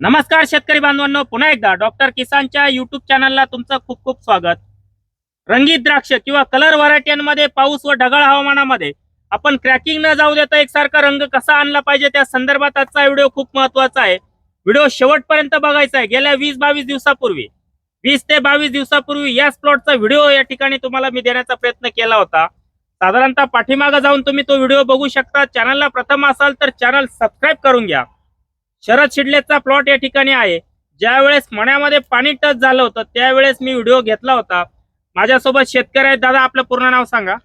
नमस्कार शेतकरी बांधवांनो पुन्हा एकदा डॉक्टर किसानच्या युट्यूब चॅनलला तुमचं खूप खूप स्वागत. रंगीत द्राक्ष किंवा कलर व्हरायटीमध्ये पाऊस व ढगाळ हवामानामध्ये आपण क्रॅकिंग न जाऊ देता एकसारखा रंग कसा आणला पाहिजे त्या संदर्भात आजचा व्हिडिओ खूप महत्त्वाचा आहे. व्हिडिओ शेवटपर्यंत बघायचा आहे. गेल्या वीस बावीस दिवसापूर्वी वीस ते बावीस दिवसापूर्वी याच प्लॉटचा व्हिडिओ या ठिकाणी तुम्हाला मी देण्याचा प्रयत्न केला होता. साधारणतः पाठीमागं जाऊन तुम्ही तो व्हिडिओ बघू शकता. चॅनलला प्रथम असाल तर चॅनल सबस्क्राईब करून घ्या. शरद शिडलेचा प्लॉट या ठिकाणी आहे. ज्या वेळेस मण्यामध्ये पाणी टच झालं होतं त्यावेळेस मी व्हिडिओ घेतला होता. माझ्यासोबत शेतकरी आहेत. दादा आपलं पूर्ण नाव सांगा.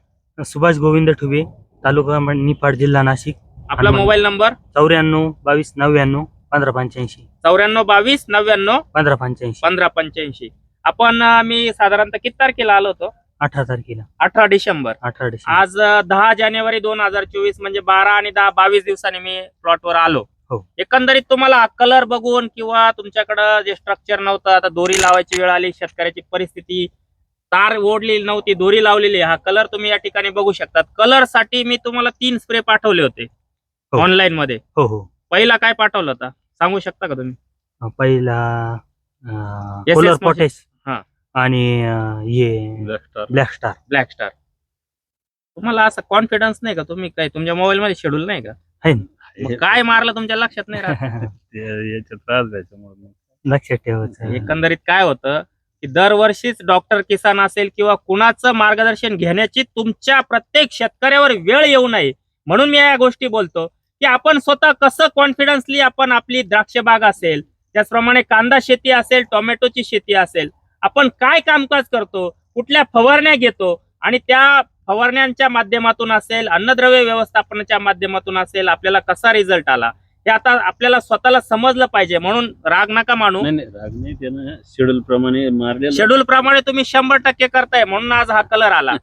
सुभाष गोविंद ठुबे तालुका निफाड जिल्हा नाशिक. आपला हनुमान. मोबाईल नंबर चौऱ्याण्णव बावीस नव्याण्णव पंधरा पंच्याऐंशी. चौऱ्याण्णव बावीस नव्याण्णव पंधरा पंच्याऐंशी. पंधरा पंच्याऐंशी. आपण अं, मी साधारणतः किती तारखेला आलो होतो? अठरा तारखेला. अठरा डिसेंबर. अठरा डिसेंबर. आज अं, दहा जानेवारी दोन हजार चोवीस म्हणजे बारा आणि दहा बावीस दिवसांनी मी प्लॉटवर आलो. हो. एकंदरीत तुम्हाला कलर बघून किंवा तुमच्याकडं जे स्ट्रक्चर नव्हतं आता दोरी लावायची वेळ आली शेतकऱ्याची परिस्थिती तार ओढलेली नव्हती दोरी लावलेली हा कलर तुम्ही या ठिकाणी बघू शकतात. कलरसाठी मी तुम्हाला तीन स्प्रे पाठवले होते हो. ऑनलाईन मध्ये. हो हो. पहिला काय पाठवलं होता? सांगू शकता का तुम्ही? अं, पहिला कोलर हा. आणि अं, हे ब्लॅक स्टार ब्लॅक स्टार तुम्हाला असं कॉन्फिडन्स नाही का? तुम्ही काय तुमच्या मोबाईल मध्ये शेड्यूल नाही का? आहे ना? मग काय मारलं तुमच्या लक्षात नाही राहत? त्रास लक्षात ठेवायचं. एकंदरीत काय होतं की दरवर्षीच डॉक्टर किसान असेल किंवा कुणाचं मार्गदर्शन घेण्याची तुमच्या प्रत्येक शेतकऱ्यावर वेळ येऊ नये. म्हणून मी या गोष्टी बोलतो की आपण स्वतः कसं कॉन्फिडन्सली आपण आपली द्राक्ष बाग असेल त्याचप्रमाणे कांदा शेती असेल टोमॅटोची शेती असेल आपण काय कामकाज करतो कुठल्या फवारण्या घेतो आणि त्या फवारण्यांच्या माध्यमातून असेल अन्नद्रव्य व्यवस्थापनाच्या माध्यमातून असेल आपल्याला कसा रिझल्ट आला? हे आता आपल्याला स्वतःला समजलं पाहिजे. म्हणून राग नका मानू. नाही नाही राग नाही त्यानं शेड्यूल प्रमाणे मारलेलं शेड्यूल प्रमाणे तुम्ही शंभर टक्के करताय म्हणून आज हा कलर आला.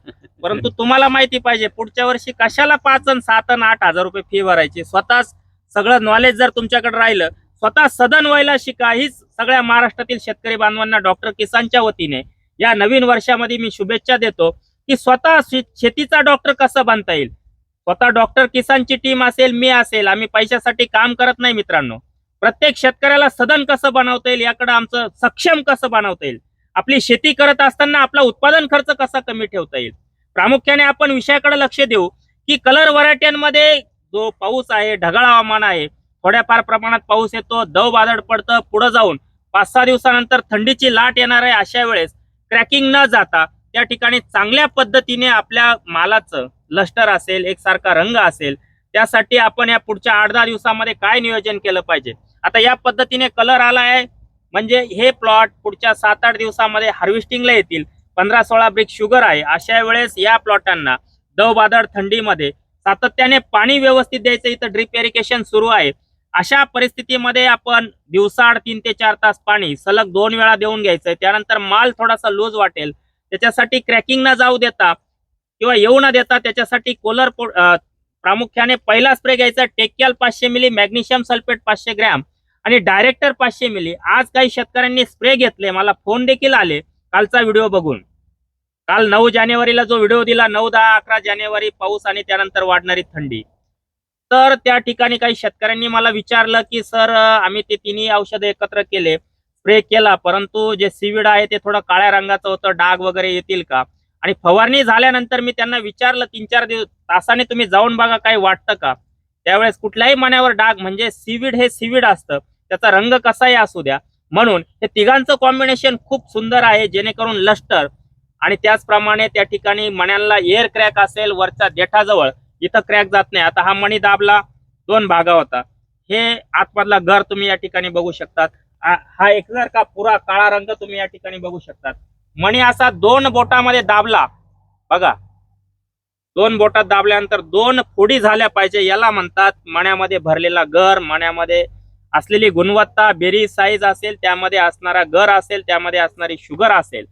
परंतु तुम्हाला माहिती पाहिजे पुढच्या वर्षी कशाला पाच आणि सात आणि आठ हजार रुपये फी भरायची? स्वतःच सगळं नॉलेज जर तुमच्याकडे राहिलं स्वतः सदन व्हायला शिका हीच सगळ्या महाराष्ट्रातील शेतकरी बांधवांना डॉक्टर किसानच्या वतीने या नवीन वर्षामध्ये मी शुभेच्छा देतो. की स्वतः शेतीचा डॉक्टर कसं बनता येईल? स्वतः डॉक्टर किसानची टीम असेल मी असेल आम्ही पैशासाठी काम करत नाही मित्रांनो. प्रत्येक शेतकऱ्याला सदन कसं बनवता येईल याकडे आमचं सक्षम कसं बनवता येईल? आपली शेती करत असताना आपला उत्पादन खर्च कसा कमी ठेवता येईल? प्रामुख्याने आपण विषयाकडे लक्ष देऊ की कलर व्हरायट्यांमध्ये जो पाऊस आहे ढगाळ हवामान आहे थोड्याफार प्रमाणात पाऊस येतो दव बादळ पडतं पुढे जाऊन पाच सहा दिवसानंतर थंडीची लाट येणार आहे अशा वेळेस क्रॅकिंग न जाता त्या ठिकाणी चांगल्या पद्धतीने आपल्या मालाचं लष्टर असेल एकसारखा रंग असेल त्यासाठी आपण या पुढच्या आठ दहा दिवसामध्ये काय नियोजन केलं पाहिजे? आता या पद्धतीने कलर आला आहे म्हणजे हे प्लॉट पुढच्या सात आठ दिवसामध्ये हार्वेस्टिंगला येतील. पंधरा सोळा ब्रिक शुगर आहे. अशा वेळेस या प्लॉटांना दव बादळ थंडीमध्ये सातत्याने पाणी व्यवस्थित द्यायचं इथं ड्रिप इरिगेशन सुरू आहे. अशा परिस्थितीमध्ये आपण दिवसाआड तीन ते चार तास पाणी सलग दोन वेळा देऊन घ्यायचंय. त्यानंतर माल थोडासा लूज वाटेल. त्याच्यासाठी क्रॅकिंग ना जाऊ देता किंवा येऊ न देता त्याच्यासाठी कोलर प्रामुख्याने पहिला स्प्रे घ्यायचा टेक्याल पाचशे मिली मॅग्नेशियम सल्फेट पाचशे ग्रॅम आणि डायरेक्टर पाचशे मिली. आज काही शेतकऱ्यांनी स्प्रे घेतले मला फोन देखील आले. कालचा व्हिडिओ बघून. काल नऊ जानेवारीला जो व्हिडिओ दिला नऊ दहा अकरा जानेवारी पाऊस आणि त्यानंतर वाढणारी थंडी. तर त्या ठिकाणी काही शेतकऱ्यांनी मला विचारलं की सर आम्ही ते तिन्ही औषधं एकत्र केले. स्प्रे केला परंतु जे सीविड आहे ते थोडं काळ्या रंगाचं होतं डाग वगैरे येतील का? आणि फवारणी झाल्यानंतर मी त्यांना विचारलं तीन चार दिवस तासाने तुम्ही जाऊन बघा काही वाटतं का? त्यावेळेस कुठल्याही मण्यावर डाग म्हणजे सीविड हे सीविड असतं त्याचा रंग कसाही असू द्या. म्हणून हे तिघांचं कॉम्बिनेशन खूप सुंदर आहे जेणेकरून लष्टर आणि त्याचप्रमाणे त्या ठिकाणी मण्यांना एअर क्रॅक असेल वरच्या देठाजवळ इथं क्रॅक जात नाही. आता हा मणी दाबला दोन भागा होता. हे आतमधला घर तुम्ही या ठिकाणी बघू शकतात. हा हा का पुरा काळा रंग तुम्ही या ठिकाणी बघू शकतात. मणी असा दोन बोटामध्ये दाबला. बघा. दोन बोटात दाबल्यानंतर दोन फोडी झाल्या पाहिजे याला म्हणतात मण्यामध्ये भरलेला गर. मण्यामध्ये असलेली गुणवत्ता बेरी साईज असेल त्यामध्ये असणारा गर असेल त्यामध्ये असणारी शुगर असेल.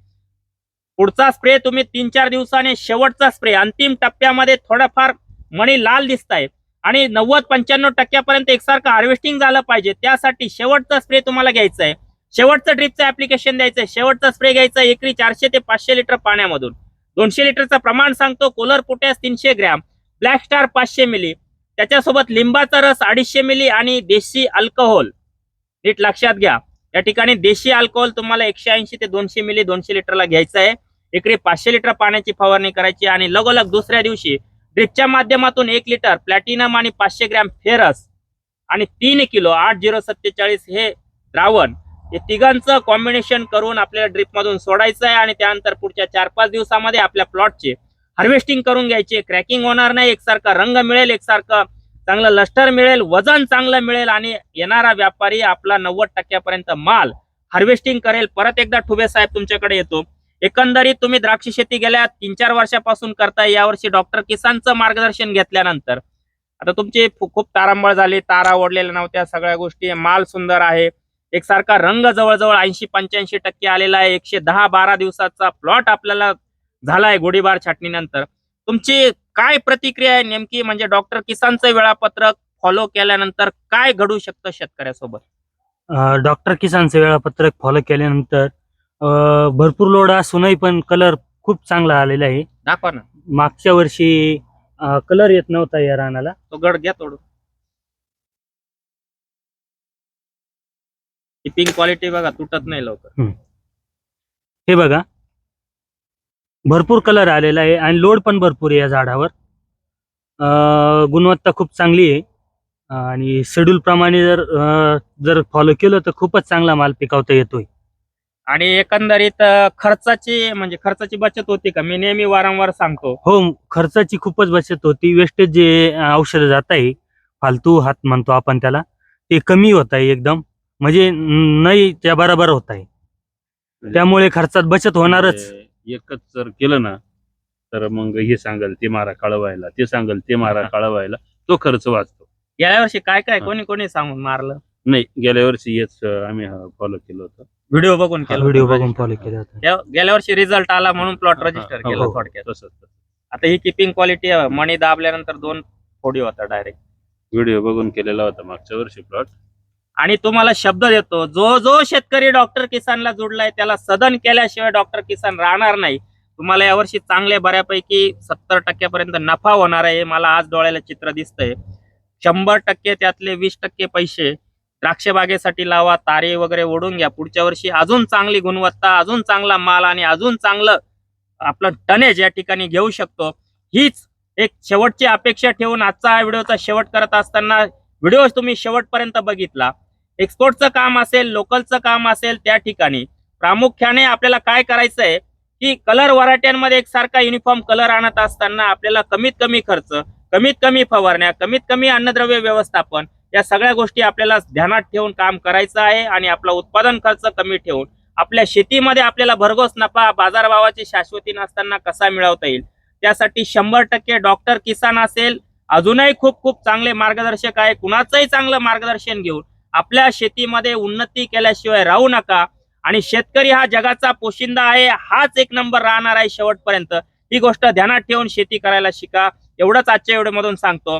पुढचा स्प्रे तुम्ही तीन चार दिवसाने शेवटचा स्प्रे अंतिम टप्प्यामध्ये थोडाफार मणी लाल दिसत आहे. आणि नव्वद पंच्याण्णव टक्क्यापर्यंत एकसारखं हार्वेस्टिंग झालं पाहिजे. त्यासाठी शेवटचा स्प्रे तुम्हाला घ्यायचा आहे. शेवटचं ड्रिपचं ऍप्लिकेशन द्यायचं आहे. शेवटचा स्प्रे घ्यायचा आहे. एकरी चारशे ते पाचशे लिटर पाण्यामधून. दोनशे लिटरचं प्रमाण सांगतो. कोलर पोटॅस तीनशे ग्रॅम. ब्लॅक स्टार पाचशे मिली. त्याच्यासोबत लिंबाचा रस अडीचशे मिली आणि देशी अल्कोहोल नीट लक्षात घ्या. या ठिकाणी देशी अल्कोहोल तुम्हाला एकशे ऐंशी ते दोनशे मिली दोनशे लिटरला घ्यायचं आहे. एकरी पाचशे लिटर पाण्याची फवारणी करायची आणि लगोलग दुसऱ्या दिवशी ड्रिपच्या माध्यमातून एक लिटर प्लॅटिनम आणि पाचशे ग्रॅम फेरस आणि तीन किलो आठ झिरो सत्तेचाळीस हे द्रावण हे तिघांचं कॉम्बिनेशन करून आपल्याला ड्रिप मधून सोडायचं आहे आणि त्यानंतर पुढच्या चार पाच दिवसामध्ये आपल्या प्लॉटचे हार्वेस्टिंग करून घ्यायचे. क्रॅकिंग होणार नाही एकसारखा रंग मिळेल एकसारखं चांगलं लष्टर मिळेल वजन चांगलं मिळेल आणि येणारा व्यापारी आपला नव्वद टक्क्यापर्यंत माल हार्वेस्टिंग करेल. परत एकदा ठुबे साहेब तुमच्याकडे येतो. एकंदरीत तुम्ही द्राक्ष शेती गेल्या तीन चार वर्षापासून करताय यावर्षी डॉक्टर किसानचं मार्गदर्शन घेतल्यानंतर. आता तुमची खूप तारांबळ झाली तारा ओढलेल्या नव्हत्या सगळ्या गोष्टी माल सुंदर आहे. एकसारखा रंग जवळजवळ ऐंशी पंच्याऐंशी टक्के आलेला आहे. एकशे दहा बारा दिवसाचा प्लॉट आपल्याला झालाय गोडीबार छाटणीनंतर. तुमची काय प्रतिक्रिया आहे नेमकी? म्हणजे डॉक्टर किसानचं वेळापत्रक फॉलो केल्यानंतर काय घडू शकतं शेतकऱ्यासोबत? डॉक्टर किसानचं वेळापत्रक फॉलो केल्यानंतर अं, भरपूर लोड असूनही पण कलर खूप चांगला आलेला आहे. दाखवा ना. मागच्या वर्षी कलर येत नव्हता या रानाला. तो गड घ्या तोडून. टिपिंग क्वालिटी बघा तुटत नाही लवकर. हे बघा. भरपूर कलर आलेला आहे आणि लोड पण भरपूर आहे या झाडावर. अं, गुणवत्ता खूप चांगली आहे. आणि शेड्यूल प्रमाणे जर अं, जर फॉलो केलं तर खूपच चांगला माल पिकवता येतोय. आणि एकंदरीत अं, खर्चाची म्हणजे खर्चाची बचत होती का? मी नेहमी वारंवार सांगतो. हो खर्चाची खूपच बचत होती. वेस्टेज जे औषध जात आहे फालतू हात म्हणतो आपण त्याला ते कमी होत आहे एकदम. म्हणजे नाही त्या बरोबर होत आहे त्यामुळे खर्चात बचत होणारच. म्हणजे एकच जर केलं ना तर मग हे सांगल ते मारा काळवायला ते सांगल ते मारा काळवायला तो खर्च वाचतो. गेल्या वर्षी काय काय. कोणी कोणी सांगून मारलं? नाही गेल्या वर्षी हेच अं, आम्ही फॉलो केलं होतं. व्हिडिओ बघून केलं व्हिडिओ. बघून फॉलो केला होता गेल्या वर्षी रिझल्ट आला म्हणून प्लॉट रजिस्टर हा, केलं हो. थोडक्यात तसंच. आता ही किपिंग क्वालिटी मणी दाबल्यानंतर दोन फोडी होता डायरेक्ट व्हिडिओ बघून केलेला होता मागच्या वर्षी प्लॉट आणि तुम्हाला शब्द देतो जो जो शेतकरी डॉक्टर किसानला जोडलाय त्याला सदन केल्याशिवाय डॉक्टर किसान राहणार नाही तुम्हाला यावर्षी चांगले बऱ्यापैकी सत्तर टक्क्यापर्यंत नफा होणार आहे मला आज डोळ्याला चित्र दिसतंय शंभर टक्के त्यातले वीस टक्के पैसे द्राक्ष बागेसाठी लावा तारे वगैरे ओढून घ्या. पुढच्या वर्षी अजून चांगली गुणवत्ता अजून चांगला माल आणि अजून चांगलं आपलं टनेज या ठिकाणी घेऊ शकतो. हीच एक शेवटची अपेक्षा ठेवून आजचा हा व्हिडिओचा शेवट करत असताना व्हिडिओ तुम्ही शेवटपर्यंत बघितला. एक्सपोर्टचं काम असेल लोकलचं काम असेल त्या ठिकाणी प्रामुख्याने आपल्याला काय करायचं आहे की कलर वराट्यांमध्ये एकसारखा युनिफॉर्म कलर आणत असताना आपल्याला कमीत कमी खर्च कमीत कमी फवारण्या कमीत कमी अन्नद्रव्य व्यवस्थापन या सगळ्या गोष्टी आपल्याला ध्यानात ठेवून काम करायचं आहे आणि आपला उत्पादन खर्च कमी ठेवून आपल्या शेतीमध्ये आपल्याला भरघोस नफा बाजारभावाची शाश्वती नसताना कसा मिळवता येईल? त्यासाठी शंभर टक्के डॉक्टर किसान असेल. अजूनही खूप खूप चांगले मार्गदर्शक आहे. कुणाचंही चांगलं मार्गदर्शन घेऊन आपल्या शेतीमध्ये उन्नती केल्याशिवाय राहू नका. आणि शेतकरी हा जगाचा पोशिंदा आहे. हाच एक नंबर राहणार आहे शेवटपर्यंत. ही गोष्ट ध्यानात ठेवून शेती करायला शिका. एवढंच आजच्या एवढ्यामधून सांगतो.